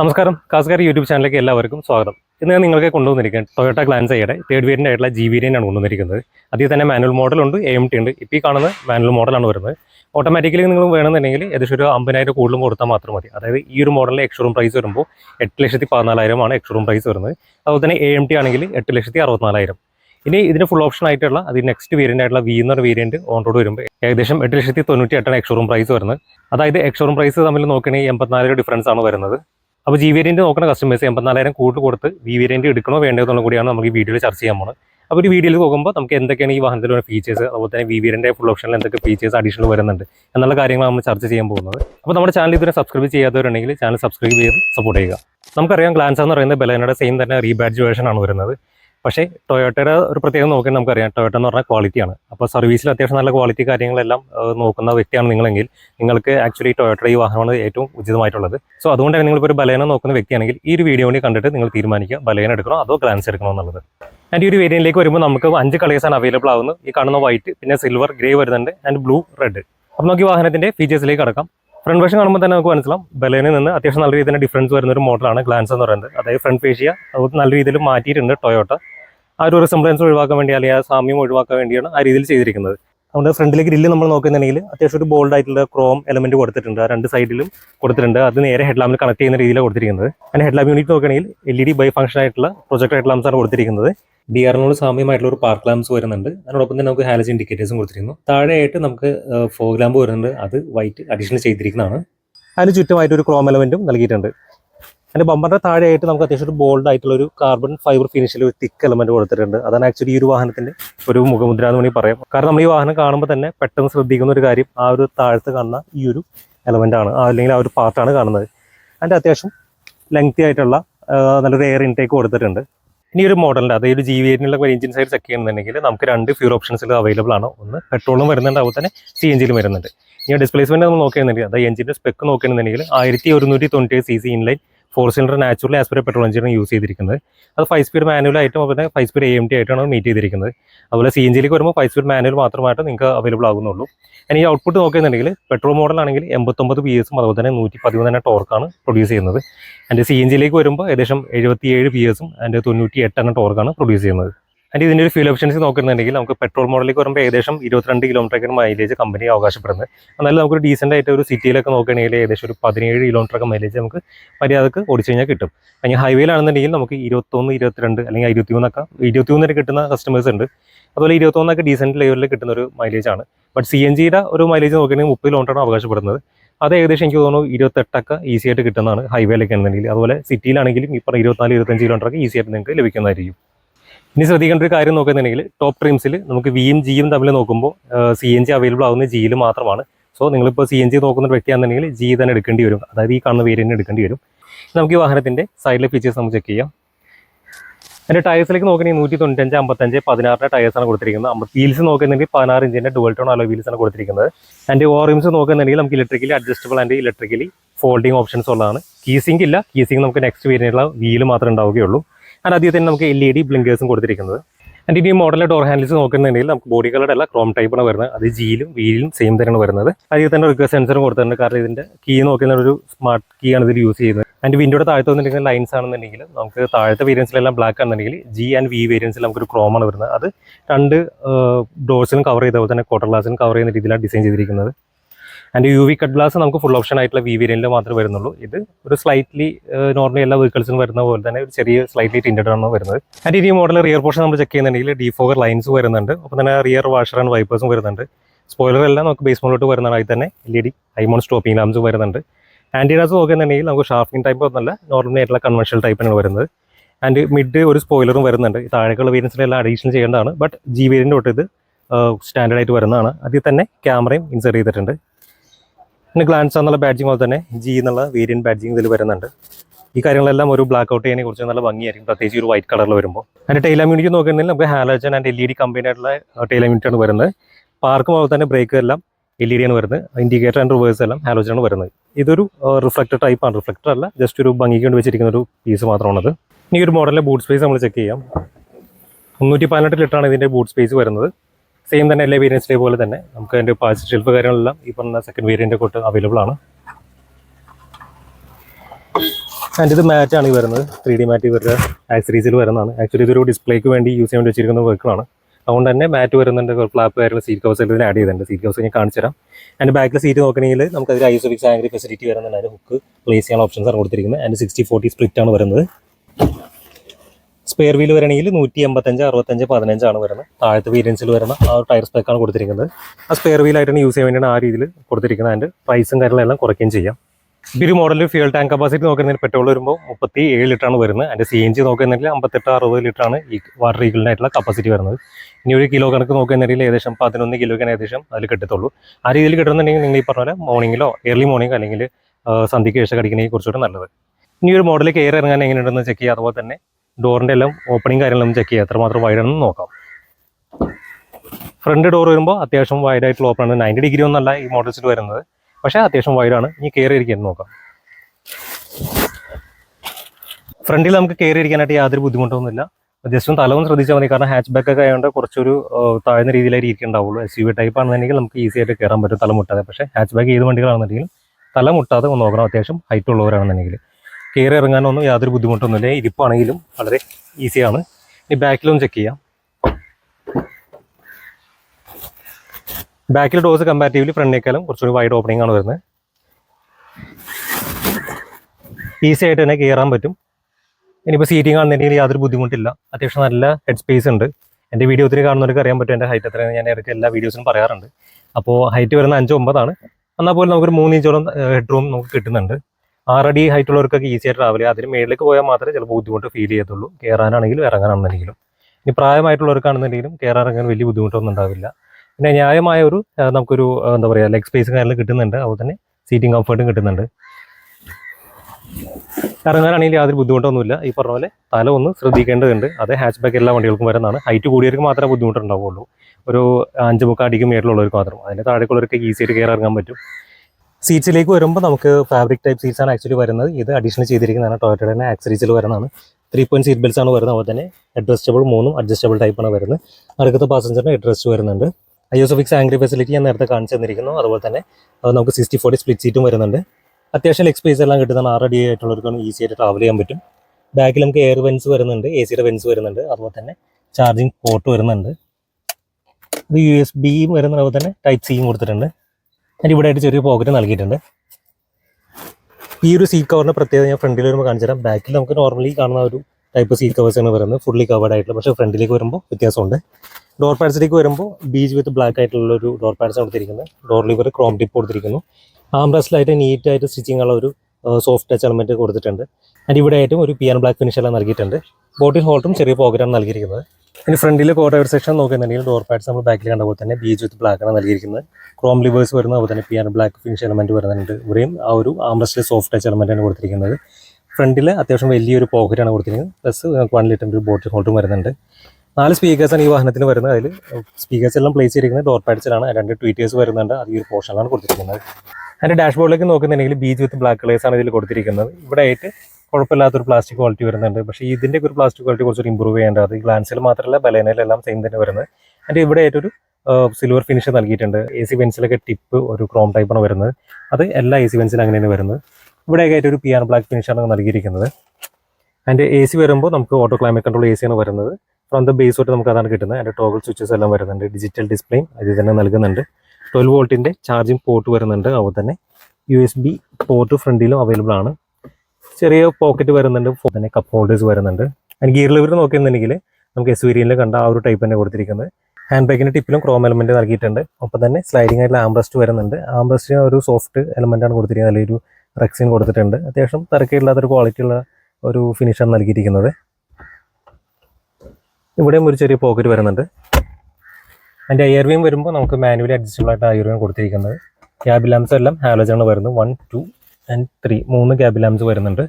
നമസ്കാരം. കാസ്കാർ യൂട്യൂബ് ചാനലിലേക്ക് എല്ലാവർക്കും സ്വാഗതം. ഇന്ന് ഞാൻ നിങ്ങൾക്ക് കൊണ്ടുവന്നിരിക്കുന്നത് ടൊയോട്ട ഗ്ലാൻസയുടെ തേർഡ് വേരിയന്റ് ആയിട്ടുള്ള ജി വേരിയന്റ് ആണ് കൊണ്ടുവന്നിരിക്കുന്നത്. അതിൽ തന്നെ മാനുവൽ മോഡലുണ്ട് എ ടി ഉണ്ട്. ഇപ്പോൾ ഈ കാണുന്ന മാനുവൽ മോഡലാണ് വരുന്നത്. ഓട്ടോമാറ്റിക്കലി നിങ്ങൾ വേണമെന്നുണ്ടെങ്കിൽ ഏകദേശം ഒരു അമ്പതിനായിരം കൂടുതലും കൊടുത്താൽ മാത്രം മതി. അതായത് ഈ ഒരു മോഡലിലെ എക്സ്ഷോറൂം പ്രൈസ് വരുമ്പോൾ എട്ട് ലക്ഷത്തി പതിനാലായിരമാണ് എക്സ്ഷോറൂം പ്രൈസ് വരുന്നത്. അതുപോലെ തന്നെ എ എം ടി ആണെങ്കിൽ എട്ട് ലക്ഷത്തി അറുപത്തിനാലായിരം. ഇനി ഇതിന് ഫുൾ ഓപ്ഷൻ ആയിട്ടുള്ള അതിന് നെക്സ്റ്റ് വേരിയന്റ് ആയിട്ടുള്ള വി എന്നൊരു വേരിയന്റ് ഓൺ റോഡ് വരുമ്പോൾ ഏകദേശം എട്ട് ലക്ഷത്തി തൊണ്ണൂറ്റി എട്ടാണ് എക്സ്ഷോറൂം പ്രൈസ് വരുന്നത്. അതായത് എക്സ്ഷോറൂം പ്രൈസ് തമ്മിൽ നോക്കുകയാണെങ്കിൽ എൺപത്തിനാല് ഡിഫറൻസ് ആണ് വരുന്നത്. അപ്പോൾ ജി വേരിയന്റ് നോക്കുന്ന കസ്റ്റമേഴ്സ് എൺപത്തിനാലായിരം കൂട്ട് കൊടുത്ത് വി വേരിയന്റ് എടുക്കണോ വേണ്ടോ എന്നുള്ള കൂടിയാണ് നമുക്ക് ഈ വീഡിയോയിൽ ചർച്ച ചെയ്യാൻ പോകുന്നത് അപ്പോൾ ഒരു വീഡിയോയിൽ നോക്കുമ്പോൾ നമുക്ക് എന്തൊക്കെയാണ് ഈ വാഹനത്തിൽ വരുന്ന ഫീച്ചേഴ്സ് അതുപോലെ തന്നെ വി വേരിയന്റെ ഫുൾ ഓപ്ഷനിൽ എന്തൊക്കെ ഫീച്ചേഴ്സ് അഡീഷണൽ വരുന്നുണ്ട് എന്നുള്ള കാര്യങ്ങൾ നമ്മൾ ചർച്ച ചെയ്യാൻ പോകുന്നത്. അപ്പോൾ നമ്മുടെ ചാനൽ ഇതുവരെ സബ്സ്ക്രൈബ് ചെയ്യാത്തവരുണ്ടെങ്കിൽ ചാനൽ സബ്സ്ക്രൈബ് ചെയ്ത് സപ്പോർട്ട് ചെയ്യുക. നമുക്കറിയാം ഗ്ലാൻസ് എന്ന് പറയുന്നത് ബലേനയുടെ സെയിം തന്നെ റീബാഡ്ജ് ആണ് വരുന്നത്. പക്ഷേ ടൊയോട്ടയുടെ ഒരു പ്രത്യേകത നോക്കി നമുക്കറിയാം. ടൊയോട്ട എന്ന് പറഞ്ഞാൽ ക്വാളിറ്റിയാണ് അപ്പോൾ സർവീസിൽ അത്യാവശ്യം നല്ല ക്വാളിറ്റി കാര്യങ്ങളെല്ലാം നോക്കുന്ന വ്യക്തിയാണ് നിങ്ങളെങ്കിൽ നിങ്ങൾക്ക് ആക്ച്വലി ടൊയോട്ടയുടെ ഈ വാഹനമാണ് ഏറ്റവും ഉചിതമായിട്ടുള്ളത്. സോ അതുകൊണ്ട് തന്നെ നിങ്ങളിപ്പോൾ ഒരു ബലേന നോക്കുന്ന വ്യക്തിയാണെങ്കിൽ ഈ ഒരു വീഡിയോ കൂടി കണ്ടിട്ട് നിങ്ങൾ തീരുമാനിക്കുക. ബലേന എടുക്കണോ അതോ ഗ്ലാൻസ് എടുക്കണോ എന്നുള്ളത്. ആൻഡ് ഈ ഒരു വേരിയന്റിലേക്ക് വരുമ്പോൾ നമുക്ക് അഞ്ച് കളേഴ്സാണ് അവൈലബിൾ ആവുന്നത്. ഈ കാണുന്ന വൈറ്റ് പിന്നെ സിൽവർ ഗ്രേ വരുന്നുണ്ട് ആൻഡ് ബ്ലൂ റെഡ് അപ്പോൾ നമുക്ക് ഈ വാഹനത്തിന്റെ ഫീച്ചേഴ്സിലേക്ക് കടക്കാം. ഫ്രണ്ട് വേഷൻ കാണുമ്പോൾ തന്നെ നമുക്ക് മനസ്സിലാവും. ബലേനിൽ നിന്ന് അത്യാവശ്യം നല്ല രീതിയിൽ ഡിഫറൻസ് വരുന്ന ഒരു മോഡലാണ് ഗ്ലാൻസ് എന്ന് പറയുന്നത്. അതായത് ഫ്രണ്ട് ഫേഷ്യ അത് നല്ല രീതിയിൽ മാറ്റിയിട്ടുണ്ട് ടൊയോട്ട ആ ഒരു റിസംബ്ലൻസ് ഒഴിവാക്കാൻ വേണ്ടി അല്ലെങ്കിൽ ആ സാമ്യം ഒഴിവാക്കാൻ വേണ്ടിയാണ് ആ രീതിയിൽ ചെയ്തിരിക്കുന്നത്. അതുകൊണ്ട് ഫ്രണ്ടിലെ ഗ്രില്ല് നമ്മൾ നോക്കുന്നുണ്ടെങ്കിൽ അത്യാവശ്യം ഒരു ബോൾഡ് ആയിട്ടുള്ള ക്രോം എലമെന്റ് കൊടുത്തിട്ടുണ്ട്. ആ രണ്ട് സൈഡിലും കൊടുത്തിട്ടുണ്ട്. അത് നേരെ ഹെഡ് ലാമ്പിൽ കണക്ട് ചെയ്യുന്ന രീതിയിലാണ് കൊടുത്തിരിക്കുന്നത്. അതിന് ഹെഡ് ലാമ്പ് യൂണിറ്റ് നോക്കുകയാണെങ്കിൽ L E D bi function ആയിട്ടുള്ള പ്രൊജക്ട് ഹെഡ് ആണ് കൊടുത്തിരിക്കുന്നത്. ഡി ആറിനോട് സാമ്യമായിട്ടുള്ള ഒരു പാർക്ക് ലാംസ് വരുന്നുണ്ട്. അതിനോടൊപ്പം തന്നെ നമുക്ക് ഹാലജ് ഇൻഡിക്കേറ്റേഴ്സും കൊടുത്തിരിക്കുന്നു. താഴെയായിട്ട് നമുക്ക് ഫോഗ് ലാമ്പ് വരുന്നുണ്ട്. അത് വൈറ്റ് അഡീഷണൽ ചെയ്തിരിക്കുന്നതാണ്. അതിന് ചുറ്റുമായിട്ട് ഒരു ക്രോം എലമെന്റും നൽകിയിട്ടുണ്ട്. അതിന്റെ ബമ്പറിന്റെ താഴെയായിട്ട് നമുക്ക് അത്യാവശ്യം ഒരു ബോൾഡ് ആയിട്ടുള്ള ഒരു കാർബൺ ഫൈബർ ഫിനിഷിൽ ഒരു തിക്ക് എലമെന്റ് കൊടുത്തിട്ടുണ്ട്. അതാണ് ആക്ച്വലി ഈ ഒരു വാഹനത്തിന്റെ ഒരു മുഖമുദ്ര എന്ന് വേണമെങ്കിൽ പറയാം. കാരണം നമ്മൾ ഈ വാഹനം കാണുമ്പോൾ തന്നെ പെട്ടെന്ന് ശ്രദ്ധിക്കുന്ന ഒരു കാര്യം ആ ഒരു താഴത്ത് കാണുന്ന ഈ ഒരു എലമെന്റ് ആണ്. അല്ലെങ്കിൽ ആ ഒരു പാർട്ടാണ് കാണുന്നത്. അതിന്റെ അത്യാവശ്യം ലെങ്തി ആയിട്ടുള്ള നല്ലൊരു എയർ ഇൻടേക്ക് കൊടുത്തിട്ടുണ്ട്. ഇനി ഒരു മോഡലിന്റെ അതായത് ജി വി എറ്റിനുള്ള എഞ്ചിൻ സൈഡ് ചെക്ക് ചെയ്യുന്നുണ്ടെങ്കിൽ നമുക്ക് രണ്ട് ഫ്യൂർ ഓപ്ഷൻസിൽ അവൈലബിൾ ആണ്. ഒന്ന് പെട്രോളും വരുന്നുണ്ട് അതുപോലെ തന്നെ സി എഞ്ചിലും വരുന്നുണ്ട്. ഇനി ഡിസ്പ്ലേസ്മെന്റ് നമ്മൾ നോക്കുകയാണെന്നുണ്ടെങ്കിൽ അതായത് എഞ്ചിന്റെ സ്പെക്ക് നോക്കുകയാണെന്നുണ്ടെങ്കിൽ ആയിരത്തി ഒരുന്നൂറ്റി തൊണ്ണൂറ്റി C C inline four cylinder natural aspirated petrol എഞ്ചിനാണ് യൂസ് ചെയ്തിരിക്കുന്നത്. അത് ഫൈവ് സ്പീഡ് മാനുവൽ ആയിട്ടും അതുപോലെ five speed A M T ആയിട്ടാണ് മീറ്റ് ചെയ്തിരിക്കുന്നത്. അതുപോലെ സി എൻ ജിയിലേക്ക് വരുമ്പോൾ ഫൈവ് സ്പീഡ് മാനുവൽ മാത്രമായിട്ട് നിങ്ങൾക്ക് അവൈലബിൾ ആകുന്നുള്ളൂ. ഇനി ഈ ഔട്ട്പുട്ട് നോക്കുകയാണെന്നുണ്ടെങ്കിൽ പെട്രോൾ മോഡലാണെങ്കിൽ എൺപത്തൊമ്പത് പി എസും അതുപോലെ തന്നെ നൂറ്റി പതിമൂന്ന് തന്നെ ടോർക്കാണ് പ്രൊഡ്യൂസ് ചെയ്യുന്നത്. അതിന്റെ സി എൻ ജിയിലേക്ക് വരുമ്പോൾ ഏകദേശം എഴുപത്തിയേഴ് പി എസും അതിന്റെ തൊണ്ണൂറ്റി എട്ടെണ്ണം ടോർക്കാണ് പ്രൊഡ്യൂസ് ചെയ്യുന്നത്. അതിന്റെ ഇതിന്റെ ഒരു ഫ്യൂൽ എഫിഷ്യൻസി നോക്കുന്നുണ്ടെങ്കിൽ നമുക്ക് പെട്രോൾ മോഡലിലേക്ക് വരുമ്പോൾ ഏകദേശം ഇരുപത്തിരണ്ട് കിലോമീറ്ററൊക്കെ മൈലേജ് കമ്പനി അവകാശപ്പെടുന്നത്. എന്നാലും നമുക്ക് ഡീസന്റ് ആയിട്ട് ഒരു സിറ്റിയിലൊക്കെ നോക്കുകയാണെങ്കിൽ ഏകദേശം ഒരു പതിനേഴ് കിലോമീറ്ററൊക്കെ മൈലേജ് നമുക്ക് മര്യാദയ്ക്ക് ഓടിച്ചു കഴിഞ്ഞാൽ കിട്ടും. ഇനി ഹൈവേയിലാണെന്നുണ്ടെങ്കിൽ നമുക്ക് ഇരുപത്തൊന്ന് ഇരുപത്തിരണ്ട് അല്ലെങ്കിൽ ഇരുപത്തിമൂന്നൊക്കെ ഇരുപത്തിമൂന്നിന് കിട്ടുന്ന കസ്റ്റമേഴ്സ് ഉണ്ട്. അതുപോലെ ഇരുപത്തൊന്നൊക്കെ ഡീസന്റ് ലെവലിൽ കിട്ടുന്ന ഒരു മൈലേജ് ആണ്. ബട്ട് സി എൻ ജിയുടെ ഒരു മൈലേജ് നോക്കുകയാണെങ്കിൽ മുപ്പത് കിലോമീറ്ററാണ് അവകാശപ്പെടുന്നത്. അത് ഏകദേശം എനിക്ക് തോന്നുന്നു ഇരുപത്തെട്ടൊക്കെ ഈസി ആയിട്ട് കിട്ടുന്നതാണ് ഹൈവേയിലൊക്കെ ആണെന്നുണ്ടെങ്കിൽ അതുപോലെ സിറ്റിയിലാണെങ്കിലും ഇപ്പം ഇരുപത്തിനാല് ഇരുപത്തഞ്ച് കിലോമീറ്ററൊക്കെ ഈസി ആയിട്ട് നിങ്ങൾക്ക് ലഭിക്കുന്നതായിരിക്കും. ഇനി ശ്രദ്ധിക്കേണ്ട ഒരു കാര്യം നോക്കുന്നുണ്ടെങ്കിൽ ടോപ്പ് ട്രീംസിൽ നമുക്ക് വിയും ജിയും തമ്മിൽ നോക്കുമ്പോൾ സി എൻ ജി അവൈലബിൾ ആവുന്ന ജിയിൽ മാത്രമാണ്. സോ നിങ്ങളിപ്പോൾ സി എൻ ജി നോക്കുന്ന വ്യക്തിയാണെന്നുണ്ടെങ്കിൽ ജി തന്നെ എടുക്കേണ്ടി വരും. അതായത് ഈ കാണുന്ന വേരിയന്റ് എടുക്കേണ്ടി വരും. നമുക്ക് ഈ വാഹനത്തിന്റെ സൈഡിലെ ഫീച്ചേഴ്സ് നമുക്ക് ചെക്ക് ചെയ്യാം. അതിന്റെ ടയേഴ്സിലേക്ക് നോക്കുകയാണെങ്കിൽ നൂറ്റി തൊണ്ണൂറ്റഞ്ച് അമ്പത്തഞ്ച് പതിനാറിന്റെ ടയേഴ്സാണ് കൊടുത്തിരിക്കുന്നത്. അമ്പത് വീൽസ് നോക്കുന്നുണ്ടെങ്കിൽ പതിനാറ് ഇഞ്ചിന്റെ ഡുവൽ ടോൺ അലോ വീൽസ് ആണ് കൊടുത്തിരിക്കുന്നത്. അതിന്റെ ഓറിംസ് നോക്കുന്നുണ്ടെങ്കിൽ നമുക്ക് electrically adjustable and electrically folding options ഉള്ളതാണ്. കീസിംഗ് ഇല്ല. കീസിംഗ് നമുക്ക് നെക്സ്റ്റ് വേരിയന്റുള്ള വീൽ മാത്രമേ ഉണ്ടാവുകയുള്ളൂ. ആദ്യം തന്നെ നമുക്ക് എൽ ഇ ഡി ബ്ലിങ്കേഴ്സും കൊടുത്തിരിക്കുന്നത്. ആൻഡ് ഇനി മോഡലിലെ ഡോർ ഹാൻഡിൽസ് നോക്കുന്നുണ്ടെങ്കിൽ നമുക്ക് ബോഡി കളറുടെ അല്ല ക്രോം ടൈപ്പാണ് വരുന്നത്. അത് ജിയിലും വീലും സെയിം തന്നെയാണ് വരുന്നത്. അതിൽ തന്നെ റിക്വസ്റ്റ് സെൻസറും കൊടുത്തിട്ടുണ്ട്. കാരണം ഇതിന്റെ കീ നോക്കുന്ന ഒരു സ്മാർട്ട് കീ ആണ് ഇതിൽ യൂസ് ചെയ്യുന്നത്. ആൻഡ് വിൻഡോയുടെ താഴത്ത് വന്നിരിക്കുന്ന ലൈൻസ് ആണെന്നുണ്ടെങ്കിൽ നമുക്ക് താഴത്തെ വേരിയൻസിലെല്ലാം ബ്ലാക്ക് ആണെന്നുണ്ടെങ്കിൽ ജി ആൻഡ് വി വേരിയൻസിൽ നമുക്കൊരു ക്രോം ആണ് വരുന്നത്. അത് രണ്ട് ഡോർസിലും കവർ ചെയ്ത പോലെ തന്നെ കോട്ടർ ഗ്ലാസിലും കവർ ചെയ്യുന്ന രീതിയിലാണ് ഡിസൈൻ ചെയ്തിരിക്കുന്നത്. And U V cut glass നമുക്ക് ഫുൾ ഓപ്ഷൻ ആയിട്ടുള്ള വി വേരിയന്റിൽ മാത്രമേ വരുന്നുള്ളൂ. ഇത് ഒരു സ്ലൈറ്റ്ലി നോർമലി എല്ലാ വെഹിക്കിൾസിനും വരുന്ന പോലെ തന്നെ ഒരു ചെറിയ സ്ലൈറ്റ്ലി ടിന്റഡ് ആണ് വരുന്നത്. ആൻഡ് ഇനി മോഡൽ റിയർ പോർഷൻ നമ്മൾ ചെക്ക് ചെയ്യുന്നുണ്ടെങ്കിൽ ഡിഫോഗർ ലൈൻസ് വരുന്നുണ്ട്. അപ്പോൾ തന്നെ റിയർ വാഷർ ആൻഡ് വൈപ്പേഴ്സും വരുന്നുണ്ട്. സ്പോയിലർ എല്ലാം നമുക്ക് ബേസ് മോളിലോട്ട് വരുന്നതായി തന്നെ എൽ ഇ ഡി ഐമോൺ സ്റ്റോപ്പിംഗ് ലാംസ് വരുന്നുണ്ട്. ആന്റിനാസ് നോക്കുന്നുണ്ടെങ്കിൽ നമുക്ക് ഷാർപ്പിംഗ് ടൈപ്പ് ഒന്നല്ല നോർമലി ആയിട്ടുള്ള കൺവെൻഷണൽ ടൈപ്പിനാണ് വരുന്നത്. ആൻഡ് മിഡ് ഒരു സ്പോയിലറും വരുന്നുണ്ട്. ഈ താഴേക്കുള്ള വേരിയൻസിലെല്ലാം അഡീഷണൽ ചെയ്യേണ്ടതാണ്. ബട്ട് ജി വേരിയന്റ് തൊട്ട് ഇത് സ്റ്റാൻഡേർഡായിട്ട് വരുന്നതാണ്. അതിൽ തന്നെ ക്യാമറയും ഇൻസേർട്ട് ചെയ്തിട്ടുണ്ട്. പിന്നെ ഗ്ലാൻസ് എന്നുള്ള ബാഡ്ജിങ് പോലെ തന്നെ ജി എന്നുള്ള വേരിയന്റ് ബാഡ്ജിങ് ഇതിൽ വരുന്നുണ്ട്. ഈ കാര്യങ്ങളെല്ലാം ഒരു ബ്ലാക്ക് ഔട്ട് ചെയ്യാനെ കുറിച്ച് നല്ല ഭംഗിയായിരിക്കും. പ്രത്യേകിച്ച് ഒരു വൈറ്റ് കളറിൽ വരുമ്പോൾ അതിന്റെ ടൈലർ മ്യൂണിറ്റ് നോക്കുകയാണെങ്കിൽ നമുക്ക് halogen and L E D company ആയിട്ടുള്ള മ്യൂണിറ്റ് ആണ് വരുന്നത്. പാർക്ക് പോലെ തന്നെ ബ്രേക്ക് എല്ലാം എൽ ഇ ഡി ആണ് വരുന്നത്. ഇൻഡിക്കേറ്റർ ആൻഡ് റിവേഴ്സ് എല്ലാം ഹാലോജൻ ആണ് വരുന്നത്. ഇതൊരു റിഫ്ലക്ടർ ടൈപ്പ് ആണ്. റിഫ്ലക്ടർ അല്ല ജസ്റ്റ് ഒരു ഭംഗിക്ക് വേണ്ടി വെച്ചിരിക്കുന്ന ഒരു പീസ് മാത്രമാണത്. ഇനി ഒരു മോഡലിലെ ബൂട്ട് സ്പേസ് നമ്മൾ ചെക്ക് ചെയ്യാം. മുന്നൂറ്റി പതിനെട്ട് ലിറ്ററാണ് ഇതിന്റെ ബൂട്ട് സ്പേസ് വരുന്നത്. സെയിം തന്നെ എല്ലാ വേരിയൻസിലെ പോലെ തന്നെ നമുക്ക് അതിന്റെ പാച്ച് ഷെൽഫ് കാര്യങ്ങളെല്ലാം ഈ പറഞ്ഞ സെക്കൻഡ് വേരിയന്റെ കൂട്ട് അവൈലബിൾ ആണ്. ആൻഡ് ഇത് മാറ്റാണ് ഈ വരുന്നത്. ത്രീ ഡി മാറ്റ് ഇവരുടെ ആക്സറീസിൽ വരുന്നതാണ്. ആക്ച്വലി ഇതൊരു ഡിസ്പ്ലേക്ക് വേണ്ടി യൂസ് ചെയ്യാൻ വെച്ചിരിക്കുന്ന വർക്കുകളാണ് അതുകൊണ്ട് തന്നെ മാറ്റ് വരുന്നുണ്ട് ഫ്ലാപ്പ് കാര്യങ്ങൾ സീറ്റ് എല്ലാം ഇതിന് ആഡ് ചെയ്തിട്ടുണ്ട്. സീറ്റ് കവസ് ഞാൻ കാണിച്ചു തരാം. ആൻഡ് ബാക്കിൽ സീറ്റ് നോക്കണമെങ്കിൽ നമുക്ക് അതിൽ ഐസോഫിക്സ് ആംഗ്രി ഫെസിലിറ്റി വരുന്നുണ്ട്. അതിന് ഹുക്ക് പ്ലേസ് ചെയ്യാൻ ആണ് കൊടുത്തിരിക്കുന്നത്. ആൻഡ് സിക്സ്റ്റി ഫോർട്ടി സ്പ്ലിറ്റ് ആണ് വരുന്നത്. സ്പെയർ വീൽ വരണമെങ്കിൽ നൂറ്റി എൺപത്തഞ്ച് അറുപത്തഞ്ച് പതിനഞ്ചാണ് വരുന്നത്. താഴത്തെ വീരൻസിൽ വരുന്ന ആ ഒരു ടയർ സ്പെക്കാണ് കൊടുത്തിരിക്കുന്നത്. ആ സ്പെയർ വീലായിട്ടാണ് യൂസ് ചെയ്യാൻ വേണ്ടിയാണ് ആ രീതിയിൽ കൊടുത്തിരിക്കുന്നത്. അതിന്റെ പ്രൈസും കാര്യങ്ങളെല്ലാം കുറയ്ക്കുകയും ചെയ്യാം. ഇതൊരു മോഡലിൽ ഫ്യൂൽ ടാങ്ക് കപ്പാസിറ്റി നോക്കുന്നതിന് പെട്രോൾ വരുമ്പോൾ മുപ്പത്തി ഏഴ് ലിറ്ററാണ് വരുന്നത്. അതിന്റെ സി എൻ ജി നോക്കുന്നതിൽ അമ്പത്തെട്ട് അറുപത് ലിറ്ററാണ് ഈ വാട്ടർ ഈഗിളിനായിട്ടുള്ള കപ്പാസിറ്റി വരുന്നത്. ഇനി ഒരു കിലോ കണക്ക് നോക്കുന്നതിൽ ഏകദേശം പതിനൊന്ന് കിലോയ്ക്കാണ് ഏകദേശം അതിൽ കിട്ടത്തുള്ളൂ. ആ രീതിയിൽ കിട്ടുന്നുണ്ടെങ്കിൽ നിങ്ങൾ ഈ പറഞ്ഞ പോലെ മോർണിംഗിലോ ഏർലി മോർണിംഗ് അല്ലെങ്കിൽ സന്ധ്യയ്ക്ക് ശേഷം കടിക്കുന്നതിനെ കുറച്ചുകൂടെ നല്ലത്. ഇനി ഒരു മോഡലിൽ കയറി ഇറങ്ങാൻ എങ്ങനെയുണ്ടെന്ന് ചെക്ക് ചെയ്യുക. അതുപോലെ തന്നെ ഡോറിന്റെ എല്ലാം ഓപ്പണിങ് കാര്യങ്ങളും ചെക്ക് ചെയ്യുക. എത്രമാത്രം വൈഡാണെന്ന് നോക്കാം. ഫ്രണ്ട് ഡോർ വരുമ്പോൾ അത്യാവശ്യം വൈഡ് ആയിട്ടുള്ള ഓപ്പൺ ആണ്. നയന്റി ഡിഗ്രി ഒന്നല്ല ഈ മോഡൽസിൽ വരുന്നത്. പക്ഷേ അത്യാവശ്യം വൈഡാണ് ഇനി കയറി ഇരിക്കാൻ നോക്കാം ഫ്രണ്ടിൽ നമുക്ക് കയറി ഇരിക്കാനായിട്ട് യാതൊരു ബുദ്ധിമുട്ടൊന്നുമില്ല. ജസ്റ്റ് ഒന്ന് തലവും ശ്രദ്ധിച്ചാൽ മതി. കാരണം ഹാച്ച് ബാക്ക് ഒക്കെ ആയതുകൊണ്ട് കുറച്ചൊരു താഴ്ന്ന രീതിയിലായിരിക്കും ഇരിക്കുന്നുണ്ടാവുള്ളൂ എസ് യു വി ടൈപ്പ് ആണെന്നുണ്ടെങ്കിൽ നമുക്ക് ഈസി ആയിട്ട് കയറാൻ പറ്റും തല മുട്ടാതെ. പക്ഷേ ഹാച്ച് ബാക്ക് ഏത് വണ്ടികളാണെന്നുണ്ടെങ്കിലും തല മുട്ടാതെ ഒന്ന് നോക്കണം. അത്യാവശ്യം ഹൈറ്റ് ഉള്ളവരാണെന്നുണ്ടെങ്കിൽ. കയറി ഇറങ്ങാനൊന്നും യാതൊരു ബുദ്ധിമുട്ടൊന്നുമില്ല. ഇരിപ്പാണെങ്കിലും വളരെ ഈസിയാണ്. ഇനി ബാക്കിലൊന്ന് ചെക്ക് ചെയ്യാം. ബാക്കിൽ ഡോസ് കമ്പാരിറ്റീവ്ലി ഫ്രണ്ടിനേക്കാളും കുറച്ചുകൂടി വൈഡ് ഓപ്പണിംഗ് ആണ് വരുന്നത്. ഈസി ആയിട്ട് തന്നെ കയറാൻ പറ്റും. ഇനിയിപ്പോൾ സീറ്റിംഗ് ആണെന്നുണ്ടെങ്കിൽ യാതൊരു ബുദ്ധിമുട്ടില്ല. അത്യാവശ്യം നല്ല ഹെഡ് സ്പേസ് ഉണ്ട്. എന്റെ വീഡിയോ ഒത്തിരി കാണുന്നവർക്ക് അറിയാൻ പറ്റും. എന്റെ ഹൈറ്റ് എത്രയാണ് ഞാൻ ഇടയ്ക്ക് എല്ലാ വീഡിയോസിനും പറയാറുണ്ട്. അപ്പോൾ ഹൈറ്റ് വരുന്ന അഞ്ച് ഒമ്പതാണ്. എന്നാൽ പോലും നമുക്കൊരു മൂന്ന് ഇഞ്ചോളം ഹെഡ് റൂം നമുക്ക് കിട്ടുന്നുണ്ട്. ആറടി ഹൈറ്റ് ഉള്ളവർക്കൊക്കെ ഈസി ആയിട്ട് ട്രാവൽ ചെയ്യാം. അതിന് മേളിലേക്ക് പോയാൽ മാത്രമേ ചിലപ്പോൾ ബുദ്ധിമുട്ട് ഫീൽ ചെയ്യത്തുള്ളൂ. കയറാനാണെങ്കിലും ഇറങ്ങാനാണെന്നുണ്ടെങ്കിലും. ഇനി പ്രായമായിട്ടുള്ളവർക്കാണെന്നുണ്ടെങ്കിലും കയറാൻ ഇറങ്ങാൻ വലിയ ബുദ്ധിമുട്ടൊന്നും ഉണ്ടാവില്ല. പിന്നെ ന്യായമായ ഒരു നമുക്കൊരു എന്താ പറയുക ലെഗ് സ്പേസ് കാര്യങ്ങളും കിട്ടുന്നുണ്ട്. അതുപോലെ തന്നെ സീറ്റിംഗ് കംഫർട്ടും കിട്ടുന്നുണ്ട്. ഇറങ്ങാനാണെങ്കിൽ യാതൊരു ബുദ്ധിമുട്ടൊന്നുമില്ല. ഈ പറഞ്ഞ പോലെ തല ഒന്ന് ശ്രദ്ധിക്കേണ്ടതുണ്ട്. അത് ഹാച്ച് ബാക്ക് എല്ലാ വണ്ടികൾക്കും വരുന്നതാണ്. ഹൈറ്റ് കൂടിയവർക്ക് മാത്രമേ ബുദ്ധിമുട്ടുണ്ടാവുള്ളൂ ഒരു അഞ്ച് മുക്കാൽ അടിക്ക് മേളിലുള്ളവർക്ക് മാത്രം. അതിന്റെ താഴേക്കുള്ളവർക്ക് ഈസിയായിട്ട് കയറി ഇറങ്ങാൻ പറ്റും. സീറ്റ്സിലേക്ക് വരുമ്പോൾ നമുക്ക് ഫാബ്രിക് ടൈപ്പ് സീറ്റ്സ് ആണ് ആക്ച്വലി വരുന്നത്. ഇത് അഡീഷണൽ ചെയ്തിരിക്കുന്നതാണ്. ടൊയറ്റയുടെ തന്നെ ആക്സറീസിൽ വരുന്നതാണ് ത്രീ പോയിന്റ് സീറ്റ് ബെൽറ്റ്സ് ആണ് വരുന്നത്. അതുപോലെ തന്നെ അഡ്ജസ്റ്റബിൾ മൂന്നും അഡ്ജസ്റ്റബിൾ ടൈപ്പാണ് വരുന്നത്. അടുത്ത പാസഞ്ചറിന് അഡ്രസ്റ്റ് വരുന്നുണ്ട്. ഐ എസ് ഫിക്സ് ആംഗ്രി ഫെസിലിറ്റി ഞാൻ നേരത്തെ കാണിച്ചു തന്നിരിക്കുന്നു. അതുപോലെ തന്നെ നമുക്ക് സിക്സ്റ്റി ഫോർട്ടി സ്പ്ലിറ്റ് സീറ്റും വരുന്നുണ്ട്. അത്യാവശ്യം ലെഗ് സ്പേസ് എല്ലാം കിട്ടുന്ന ആറ് അടി ആയിട്ടുള്ളവർക്കാണ് ഈസി ആയിട്ട് ട്രാവൽ ചെയ്യാൻ പറ്റും. ബാക്കിൽ നമുക്ക് എയർ വെൻസ് വരുന്നുണ്ട്. എ സിയുടെ വെൻസ് വരുന്നുണ്ട്. അതുപോലെ തന്നെ ചാർജിങ് പോർട്ട് വരുന്നുണ്ട്. ഇത് യു എസ് ബിയും വരുന്നുണ്ട് അതുപോലെ തന്നെ ടൈപ്പ് സിയും കൊടുത്തിട്ടുണ്ട്. അതിന് ഇവിടെ ആയിട്ട് ചെറിയ പോക്കറ്റ് നൽകിയിട്ടുണ്ട്. ഈ ഒരു സീറ്റ് കവറിന്റെ പ്രത്യേകത ഞാൻ ഫ്രണ്ടിൽ വരുമ്പോൾ കാണിച്ചു തരാം ബാക്കിൽ നമുക്ക് നോർമലി കാണുന്ന ഒരു ടൈപ്പ് സീറ്റ് കവേഴ്സ് ആണ് വരുന്നത്. ഫുള്ളി കവേർഡ് ആയിട്ടുള്ള പക്ഷേ ഫ്രണ്ടിലേക്ക് വരുമ്പോൾ വ്യത്യാസമുണ്ട്. ഡോർ പാഡ്സിലേക്ക് വരുമ്പോൾ ബീച്ച് വിത്ത് ബ്ലാക്ക് ആയിട്ടുള്ള ഒരു ഡോർ പാഡ്സ് കൊടുത്തിരിക്കുന്നത്. ഡോർ ലിവർ ക്രോം ടിപ്പ് കൊടുത്തിരിക്കുന്നു. ആംബ്രസ്റ്റിലായിട്ട് നീറ്റായിട്ട് ആയിട്ട് സ്റ്റിച്ചിങ് ഉള്ള ഒരു സോഫ്റ്റ് ടച്ച് എലമെന്റ് കൊടുത്തിട്ടുണ്ട്. ആൻഡ് ഇവിടെ ആയിട്ടും ഒരു പിയാൻ ബ്ലാക്ക് ഫിനിഷ് എല്ലാം നൽകിയിട്ടുണ്ട്. ബോട്ടിൽ ഹോൾട്ടും ചെറിയ പോക്കറ്റാണ് നൽകിയിരിക്കുന്നത്. ഇനി ഫ്രണ്ടിലെ കോട്ടയർ സെക്ഷൻ നോക്കുന്നുണ്ടെങ്കിൽ ഡോർ പാഡ്സ് നമ്മൾ ബാക്കിൽ കണ്ട പോലെ തന്നെ ബീജ് വിത്ത് ബ്ലാക്ക് ആണ് നൽകിയിരിക്കുന്നത്. ക്രോം ലിവേഴ്സ് വരുന്ന അതുപോലെ തന്നെ പിയാൻ ബ്ലാക്ക് ഫിനിഷ് എലമെന്റ് വരുന്നുണ്ട്. ഇവിടെയും ആ ഒരു ആംബ്രസ്റ്റിലെ സോഫ്റ്റ് ടച്ച് എലമെന്റാണ് കൊടുത്തിരിക്കുന്നത്. ഫ്രണ്ടിൽ അത്യാവശ്യം വലിയൊരു പോക്കറ്റാണ് കൊടുത്തിരിക്കുന്നത്. പ്ലസ് വൺ ലിറ്ററിന്റെ ഒരു ബോട്ടിൽ ഹോൾട്ടും വരുന്നുണ്ട്. നാല് സ്പീക്കേഴ്സാണ് ഈ വാഹനത്തിന് വരുന്നത്. അതിൽ സ്പീക്കേഴ്സ് എല്ലാം പ്ലേസ് ചെയ്തിരിക്കുന്നത് ഡോർ പാഡ്സിലാണ് രണ്ട് ട്വീറ്റേഴ്സ് വരുന്നുണ്ട്. അത് ഈ ഒരു പോർഷനിലാണ് കൊടുത്തിരിക്കുന്നത്. അതിന്റെ ഡാഷ്ബോർഡിലേക്ക് നോക്കുന്നുണ്ടെങ്കിൽ ബീജ് വിത്ത് ബ്ലാക്ക് ആണ് ഇതിൽ കൊടുത്തിരിക്കുന്നത്. ഇവിടെ ആയിട്ട് കുഴപ്പമില്ലാത്തൊരു പ്ലാസ്റ്റിക് ക്വാളിറ്റി വരുന്നുണ്ട്. പക്ഷേ ഇതിന്റെ ഒരു പ്ലാസ്റ്റിക് ക്വാളിറ്റി കുറച്ചൊരു ഇമ്പ്രൂവ് ചെയ്യേണ്ടത് അത് ഗ്ലാൻസിൽ മാത്രമല്ല ബലേനയിലെല്ലാം സെയിം തന്നെ വരുന്നത്. അതിന്റെ ഇവിടെ ആയിട്ടൊരു സിൽവർ ഫിനിഷ് നൽകിയിട്ടുണ്ട്. എ സി പെൻസിലൊക്കെ ടിപ്പ് ഒരു ക്രോം ടൈപ്പാണ് വരുന്നത്. അത് എല്ലാ എ സി പെൻസിലും അങ്ങനെയാണ് വരുന്നത്. ഇവിടെയൊക്കെ ആയിട്ട് ഒരു പിയാനോ ബ്ലാക്ക് ഫിനിഷാണ് നൽകിയിരിക്കുന്നത്. അതിന്റെ എ സി വരുമ്പോൾ നമുക്ക് ഓട്ടോ ക്ലൈമറ്റ് കൺട്രോൾ എ സിയാണ് വരുന്നത്. ഫ്രം ദ ബേസ് തൊട്ട് നമുക്ക് അതാണ് കിട്ടുന്നത്. അതിന്റെ ടോഗിൾ സ്വിച്ചസ് എല്ലാം വരുന്നുണ്ട്. ഡിജിറ്റൽ ഡിസ്പ്ലേയും അത് തന്നെ നൽകുന്നുണ്ട്. ട്വൽവ് വോൾട്ടിന്റെ ചാർജിങ് പോർട്ട് വരുന്നുണ്ട്. അതുപോലെ തന്നെ യു എസ് ബി പോർട്ട് ഫ്രണ്ടിലും അവൈലബിൾ ആണ്. ചെറിയ പോക്കറ്റ് വരുന്നുണ്ട്. തന്നെ കപ്പ് ഹോൾഡേഴ്സ് വരുന്നുണ്ട്. അതിന് ഗിയർ ലിവർ നോക്കുന്നുണ്ടെങ്കിൽ നമുക്ക് എസ് വേരിയനിൽ കണ്ട ആ ഒരു ടൈപ്പ് തന്നെ കൊടുത്തിരിക്കുന്നത്. ഹാൻഡ് ബാഗിന്റെ ടിപ്പിലും ക്രോം എലമെന്റ് നൽകിയിട്ടുണ്ട്. ഒപ്പം തന്നെ സ്ലൈഡിംഗ് ആയിട്ടുള്ള ആംബ്രസ്റ്റ് വരുന്നുണ്ട്. ആംബ്രസ്റ്റിന് ഒരു സോഫ്റ്റ് എലമെന്റ് ആണ് കൊടുത്തിരിക്കുന്നത്. അല്ലെങ്കിൽ ഒരു റെക്സിൻ കൊടുത്തിട്ടുണ്ട്. അത്യാവശ്യം തിരക്കില്ലാത്തൊരു ക്വാളിറ്റി ഉള്ള ഒരു ഫിനിഷാണ് നൽകിയിരിക്കുന്നത്. ഇവിടെയും ഒരു ചെറിയ പോക്കറ്റ് വരുന്നുണ്ട്. അതിന്റെ എയർവീം വരുമ്പോൾ നമുക്ക് മാനുവലി അഡ്ജസ്റ്റബിൾ ആയിട്ട് എയർവീം കൊടുത്തിരിക്കുന്നത്. ക്യാബ് ലാംസ് എല്ലാം ഹാലോജൻ ആണ് വരുന്നത് വൺ ടു ആൻഡ് ത്രീ മൂന്ന് ക്യാബ് ലാംസ് വരുന്നുണ്ട്.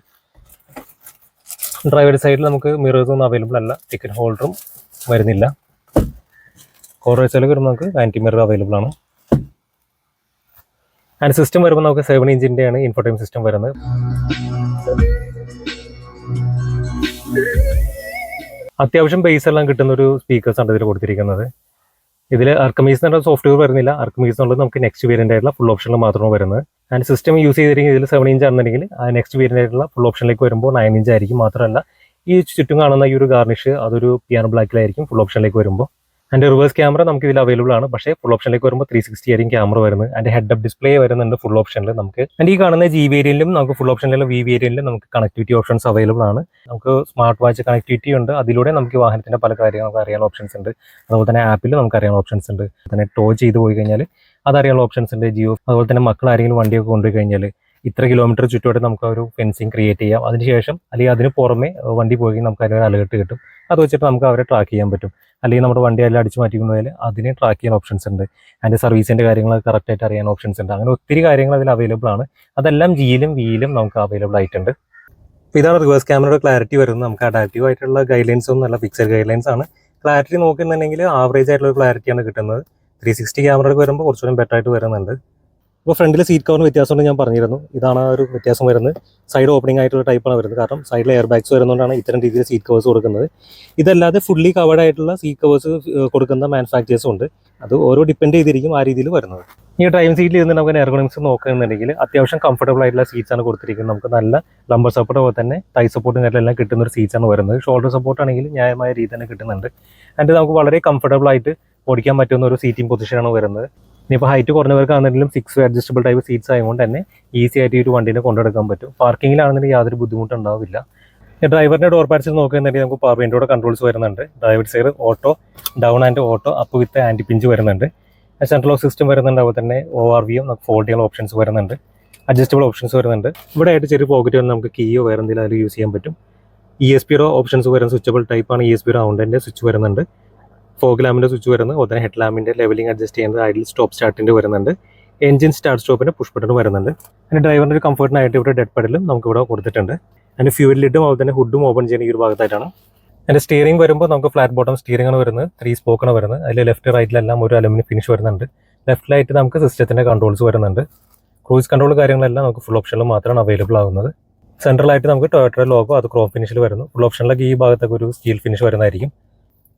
ഡ്രൈവറുടെ സൈഡിൽ നമുക്ക് മിറേഴ്സ് ഒന്നും അവൈലബിൾ അല്ല. ടിക്കറ്റ് ഹോൾഡറും വരുന്നില്ല. കോർവേഴ്സിലേക്ക് വരുമ്പോൾ നമുക്ക് ആന്റി മിറർ അവൈലബിൾ ആണ്. ആൻഡ് സിസ്റ്റം വരുമ്പോൾ നമുക്ക് സെവൻ ഇഞ്ചിന്റെയാണ് ഇൻഫോർട്ടൈം സിസ്റ്റം വരുന്നത്. അത്യാവശ്യം ബേസ് എല്ലാം കിട്ടുന്ന ഒരു സ്പീക്കേഴ്സ് ആണ് ഇതിൽ കൊടുത്തിരിക്കുന്നത്. ഇതിൽ അർക്കമീസ് എന്ന സോഫ്റ്റ്വെയർ വരുന്നില്ല. അർക്കമീസ് എന്നുള്ളത് നമുക്ക് നെക്സ്റ്റ് വേരിയന്റ് ആയിട്ടുള്ള ഫുൾ ഓപ്ഷനിൽ മാത്രമാണ് വരുന്നത്. ആൻഡ് സിസ്റ്റം യൂസ് ചെയ്തിരിക്കുന്നത് ഇതിൽ സെവൻ ഇഞ്ച് ആണെന്നുണ്ടെങ്കിൽ ആ നെക്സ്റ്റ് വേരിയന്റായിട്ടുള്ള ഫുൾ ഓപ്ഷനിലേക്ക് വരുമ്പോൾ നയൻ ഇഞ്ച് ആയിരിക്കും മാത്രമല്ല. ഈ ചുറ്റും കാണുന്ന ഈ ഒരു ഗാർണിഷ് അതൊരു പിയാനോ ബ്ലാക്കിലായിരിക്കും ഫുൾ ഓപ്ഷനിലേക്ക് വരുമ്പോൾ. ആൻഡ് റിവേഴ്സ് ക്യാമറ നമുക്ക് ഇതിൽ അവൈലബിൾ ആണ്. പക്ഷേ ഫുൾ ഓപ്ഷനിലേക്ക് വരുമ്പോൾ ത്രീ സിക്സ്റ്റി ആയിരിക്കും ക്യാമറ വരുന്നത്. ആൻഡ് ഹെഡ് അപ്പ് ഡിസ്പ്ലേ വരുന്നുണ്ട് ഫുൾ ഓപ്ഷനിൽ നമുക്ക്. ആൻഡ് ഈ കാണുന്ന ജി വേരിയലും നമുക്ക് ഫുൾ ഓപ്ഷനിലും വി വേരിയന്റിലും നമുക്ക് കണക്ടിവിറ്റി ഓപ്ഷൻസ് അവൈലബിൾ ആണ്. നമുക്ക് സ്മാർട്ട് വാച്ച് കണക്ടിവിറ്റി ഉണ്ട്. അതിലൂടെ നമുക്ക് വാഹനത്തിന്റെ പല കാര്യങ്ങൾ അറിയാൻ ഓപ്ഷൻസ് ഉണ്ട്. അതുപോലെ തന്നെ ആപ്പിൽ നമുക്ക് അറിയാൻ ഓപ്ഷൻസ് ഉണ്ട്. തന്നെ ടോ ചെയ്ത് പോയി കഴിഞ്ഞാൽ അതറിയാനുള്ള ഓപ്ഷൻസ് ഉണ്ട്. ജിയോ അതുപോലെ തന്നെ മക്കൾ ആരെങ്കിലും വണ്ടിയൊക്കെ കൊണ്ടുപോയി കഴിഞ്ഞാൽ ഇത്ര കിലോമീറ്റർ ചുറ്റോടെ നമുക്ക് ഒരു ഫെൻസിങ് ക്രിയേറ്റ് ചെയ്യാം. അതിനുശേഷം അല്ലെങ്കിൽ അതിന് പുറമെ വണ്ടി പോയി നമുക്ക് അതിനൊരു അലേർട്ട് കിട്ടും. അത് വെച്ചിട്ട് നമുക്ക് അവരെ ട്രാക്ക് ചെയ്യാൻ പറ്റും. അല്ലെങ്കിൽ നമ്മുടെ വണ്ടി എല്ലാം അടിച്ചു മാറ്റിക്കൊണ്ട് പോയാൽ അതിനെ ട്രാക്ക് ചെയ്യാൻ ഓപ്ഷൻസ് ഉണ്ട്. അതിന്റെ സർവീസിന്റെ കാര്യങ്ങൾ കറക്റ്റായിട്ട് അറിയാൻ ഓപ്ഷൻസ് ഉണ്ട്. അങ്ങനെ ഒത്തിരി കാര്യങ്ങൾ അതിൽ അവൈലബിൾ ആണ്. അതെല്ലാം ജിയിലും വിയിലും നമുക്ക് അവൈലബിൾ ആയിട്ടുണ്ട്. അപ്പോൾ ഇതാണ് റിവേഴ്സ് ക്യാമറയുടെ ക്ലാരിറ്റി വരുന്നത്. നമുക്ക് അഡാപ്റ്റീവ് ആയിട്ടുള്ള ഗൈഡ് ലൈൻസ് നല്ല ഫിക്സഡ് ഗൈഡ് ലൈൻസ് ആണ്. ക്ലാരിറ്റി നോക്കുന്നുണ്ടെങ്കിൽ ആവറേജ് ആയിട്ടുള്ള ക്ലാരിറ്റിയാണ് കിട്ടുന്നത്. ത്രീ സിക്സ്റ്റി ക്യാമറയ്ക്ക് വരുമ്പോൾ കുറച്ചുകൂടി ബെറ്റർ ആയിട്ട് വരുന്നുണ്ട്. ഇപ്പോൾ ഫ്രണ്ടിൽ സീറ്റ് കവറിന് വ്യത്യാസമുണ്ട് ഞാൻ പറഞ്ഞിരുന്നു. ഇതാണ് ഒരു വ്യത്യാസം വരുന്നത്. സൈഡ് ഓപ്പണിംഗ് ആയിട്ടുള്ള ടൈപ്പാണ് വരുന്നത്. കാരണം സൈഡിൽ എയർ ബാഗ്സ് വരുന്നതുകൊണ്ടാണ് ഇത്തരം രീതിയിൽ സീറ്റ് കവേഴ്സ് കൊടുക്കുന്നത്. ഇതല്ലാതെ ഫുള്ളി കവേർഡ് ആയിട്ടുള്ള സീറ്റ് കവേഴ്സ് കൊടുക്കുന്ന മാനുഫാക്ചേഴ്സും ഉണ്ട്. അത് ഓരോ ഡിപ്പെൻഡ് ചെയ്തിരിക്കും ആ രീതിയിൽ വരുന്നത്. ഈ ഡ്രൈവിംഗ് സീറ്റിൽ ഇരുന്ന് നമുക്ക് എയർഗോണിക്സ് നോക്കുകയാണെന്നുണ്ടെങ്കിൽ അത്യാവശ്യം കംഫർട്ടബിൾ ആയിട്ടുള്ള സീറ്റ്സ് ആണ് കൊടുത്തിരിക്കുന്നത്. നമുക്ക് നല്ല ലംബർ സപ്പോർട്ട് പോലെ തന്നെ തൈ സപ്പോർട്ടും കാര്യമെല്ലാം കിട്ടുന്ന ഒരു സീറ്റ്സ് ആണ് വരുന്നത്. ഷോൾഡർ സപ്പോർട്ട് ആണെങ്കിൽ ന്യായമായ രീതി തന്നെ കിട്ടുന്നുണ്ട്. ആൻഡ് നമുക്ക് വളരെ കംഫർട്ടബിൾ ആയിട്ട് ഓടിക്കാൻ പറ്റുന്ന ഒരു സീറ്റിംഗ് പൊസിഷനാണ് വരുന്നത്. ഇനിയിപ്പോൾ ഹൈറ്റ് കുറഞ്ഞവർക്കാണെങ്കിലും സിക്സ് അഡ്ജസ്റ്റബിൾ ടൈപ്പ് സീറ്റ്സ് ആയതുകൊണ്ട് തന്നെ ഈസി ആയിട്ട് ഈ ഒരു വണ്ടീനെ കൊണ്ടെടുക്കാൻ പറ്റും. പാർക്കിങ്ങിലാണെന്നുണ്ടെങ്കിൽ യാതൊരു ബുദ്ധിമുട്ടും ഉണ്ടാവില്ല ഡ്രൈവറിന്റെ ഡോർ പാഡ്സിൽ നോക്കുകയാണെന്നുണ്ടെങ്കിൽ നമുക്ക് പവർ വിൻഡോയുടെ കൺട്രോൾസ് വരുന്നുണ്ട്. Driver side auto down and auto up with anti pinch വരുന്നുണ്ട്. സെൻട്രൽ ലോക്ക് സിസ്റ്റം വരുന്നുണ്ട്. അതുപോലെ തന്നെ ഒ ആർ വിയും നമുക്ക് ഫോൾഡ് ചെയ്യാൻ ഓപ്ഷൻസ് വരുന്നുണ്ട്. അഡ്ജസ്റ്റബിൾ ഓപ്ഷൻസ് വരുന്നുണ്ട്. ഇവിടെ ആയിട്ട് ചെറിയ പോക്കറ്റ് വന്ന് നമുക്ക് കീയോ വേറെ എന്തെങ്കിലും അതിൽ യൂസ് ചെയ്യാൻ പറ്റും. ഇ എസ് പിയുടെ ഓപ്ഷൻസ് വരുന്ന സ്വിച്ചബിൾ ടൈപ്പാണ് ഇ എസ് പിയുടെ ഔണ്ടന്റെ സ്വിച്ച് വരുന്നുണ്ട്. ഫോഗ് ലാമ്പിന്റെ സ്വിച്ച് വരുന്നത് തന്നെ ഹെഡ് ലാമ്പിന്റെ ലെവലിംഗ് അഡ്ജസ്റ്റ് ചെയ്യുന്നത് ഐഡിൽ സ്റ്റോപ്പ് സ്റ്റാർട്ടിന്റെ വരുന്നുണ്ട് എഞ്ചിൻ സ്റ്റാർട്ട് സ്റ്റോപ്പിന്റെ പുഷ് ബട്ടൺ വരുന്നുണ്ട്. അതിന്റെ ഡ്രൈവറിന്റെ ഒരു കംഫർട്ടിനായിട്ട് ഇവിടെ ഡെഡ് പെഡലും നമുക്ക് ഇവിടെ കൊടുത്തിട്ടുണ്ട്. അതിന്റെ ഫ്യൂൽ ലിഡും അതുപോലെ തന്നെ ഹുഡും ഓപ്പൺ ചെയ്യുന്ന ഈ ഒരു ഭാഗത്തായിട്ടാണ്. അതിന്റെ സ്റ്റിയറിംഗ് വരുമ്പോൾ നമുക്ക് ഫ്ലാറ്റ് ബോട്ടം സ്റ്റിയറിംഗ് ആണ് വരുന്നത്. ത്രീ സ്പോക്കാണ് വരുന്നത്. അതിൽ ലെഫ്റ്റ് റൈറ്റിലെല്ലാം ഒരു അലുമിനിയം ഫിനിഷ് വരുന്നുണ്ട്. ലെഫ്റ്റിലായിട്ട് നമുക്ക് സിസ്റ്റത്തിന്റെ കൺട്രോൾസ് വരുന്നുണ്ട്. ക്രൂസ് കൺട്രോൾ കാര്യങ്ങളെല്ലാം നമുക്ക് ഫുൾ ഓപ്ഷനിൽ മാത്രമാണ് അവൈലബിൾ ആകുന്നത് സെൻട്രലായിട്ട് നമുക്ക് ടൊയറ്റോ ലോഗോ അത് ക്രോപ്പ് ഫിനിഷിൽ വരുന്നു. ഫുൾ ഓപ്ഷനിലൊക്കെ ഈ ഭാഗത്തൊക്കെ ഒരു സ്റ്റീൽ ഫിനിഷ് വരുന്നതായിരിക്കും.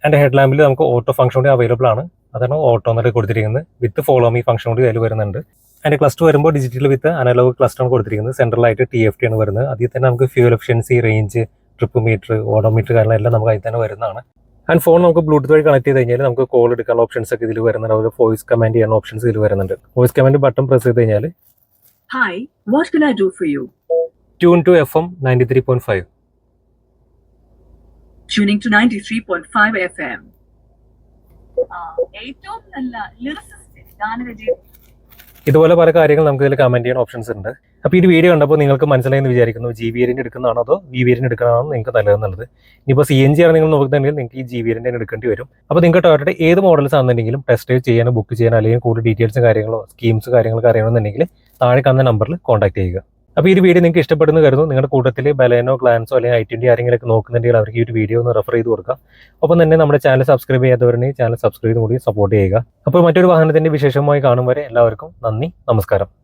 അതിന്റെ ഹെഡ് ലാമ്പിൽ നമുക്ക് ഓട്ടോ ഫംഗ്ഷൻ കൂടി അവൈലബിൾ ആണ്. അതാണ് ഓട്ടോ എന്നൊക്കെ കൊടുത്തിരിക്കുന്നത്. വിത്ത് ഫോളോ മീ ഫംഗ്ഷൻ കൂടി അതിൽ വരുന്നുണ്ട്. അതിന്റെ ക്ലസ്റ്റർ വരുമ്പോൾ ഡിജിറ്റൽ വിത്ത് അനലോഗ് ക്ലസ്റ്റർ ആണ് കൊടുത്തിരിക്കുന്നത്. സെൻട്രലായിട്ട് ടി എഫ് ടി ആണ് വരുന്നത്. അതിൽ തന്നെ നമുക്ക് fuel efficiency range trip meter odometer എല്ലാം നമുക്ക് അതിൽ തന്നെ വരുന്നതാണ്. ആൻഡ് ഫോൺ നമുക്ക് ബ്ലൂടൂത്ത് വഴി കണക്ട് ചെയ്ത് കഴിഞ്ഞാൽ നമുക്ക് കോൾ എടുക്കാനുള്ള ഓപ്ഷൻസ് ഒക്കെ ഇതിൽ വരുന്നുണ്ട്. അതുപോലെ വോയിസ് കമാൻഡ് ചെയ്യാനുള്ള ഓപ്ഷൻസ് ഇതിൽ വരുന്നുണ്ട്. വോയിസ് കമാൻഡ് ബട്ടൺ പ്രസ് ചെയ്ത് കഴിഞ്ഞാൽ hi what can I do for you tune to F M ninety three point five Tuning to 93.5 FM. ആ, ഏറ്റവും നല്ല ലിറിസിസ്റ്റ് ഗാനരചയിത ഇതുപോലെ പല കാര്യങ്ങൾ നമുക്ക് ഇതിൽ കമന്റ് ചെയ്യാൻ ഓപ്ഷൻസ് ഉണ്ട്. അപ്പോൾ ഈ വീഡിയോ കണ്ടപ്പോൾ നിങ്ങൾക്ക് മനസ്സിലായെന്ന് വിചാരിക്കുന്നു ജി വി എരിന്റെ എടുക്കുന്നതാണോ അതോ വി വി എരിന്റെ എടുക്കണമാണോ നിങ്ങൾക്ക് നല്ലതെന്നുള്ളത് ഇനിയിപ്പോൾ സി എൻ ജി ആണ് നിങ്ങൾ നോക്കുന്നുണ്ടെങ്കിൽ നിങ്ങൾക്ക് ഈ ജി വി എറിന്റെ എടുക്കേണ്ടി വരും. അപ്പോൾ നിങ്ങൾക്ക് ടൊയോട്ടയുടെ ഏത് മോഡൽസ് ആണെന്നുണ്ടെങ്കിലും ടെസ്റ്റ് ഡ്രൈവ് ചെയ്യാനോ ബുക്ക് ചെയ്യാനോ അല്ലെങ്കിൽ കൂടുതൽ ഡീറ്റെയിൽസും കാര്യങ്ങളോ സ്കീംസ് കാര്യങ്ങളൊക്കെ അറിയണമെന്നുണ്ടെങ്കിൽ താഴെ കാണുന്ന നമ്പറിൽ കോൺടാക്ട് ചെയ്യുക. അപ്പോൾ ഈ ഒരു വീഡിയോ നിങ്ങൾക്ക് ഇഷ്ടപ്പെടുന്നു കരുതുന്നു. നിങ്ങളുടെ കൂട്ടത്തിൽ ബലേനോ ക്ലാൻസോ അല്ലെങ്കിൽ ഐ ട്വന്റി ആരെങ്കിലൊക്കെ നോക്കുന്നുണ്ടെങ്കിൽ അവർക്ക് ഈ ഒരു വീഡിയോ ഒന്ന് റെഫർ ചെയ്ത് കൊടുക്കാം. ഒപ്പം തന്നെ നമ്മുടെ ചാനൽ സബ്സ്ക്രൈബ് ചെയ്യാത്തവരുണ്ടെങ്കിൽ ചാനൽ സബ്സ്ക്രൈബ് കൂടി സപ്പോർട്ട് ചെയ്യുക. അപ്പോൾ മറ്റൊരു വാഹനത്തിന്റെ വിശേഷമായി കാണും വരെ എല്ലാവർക്കും നന്ദി നമസ്കാരം.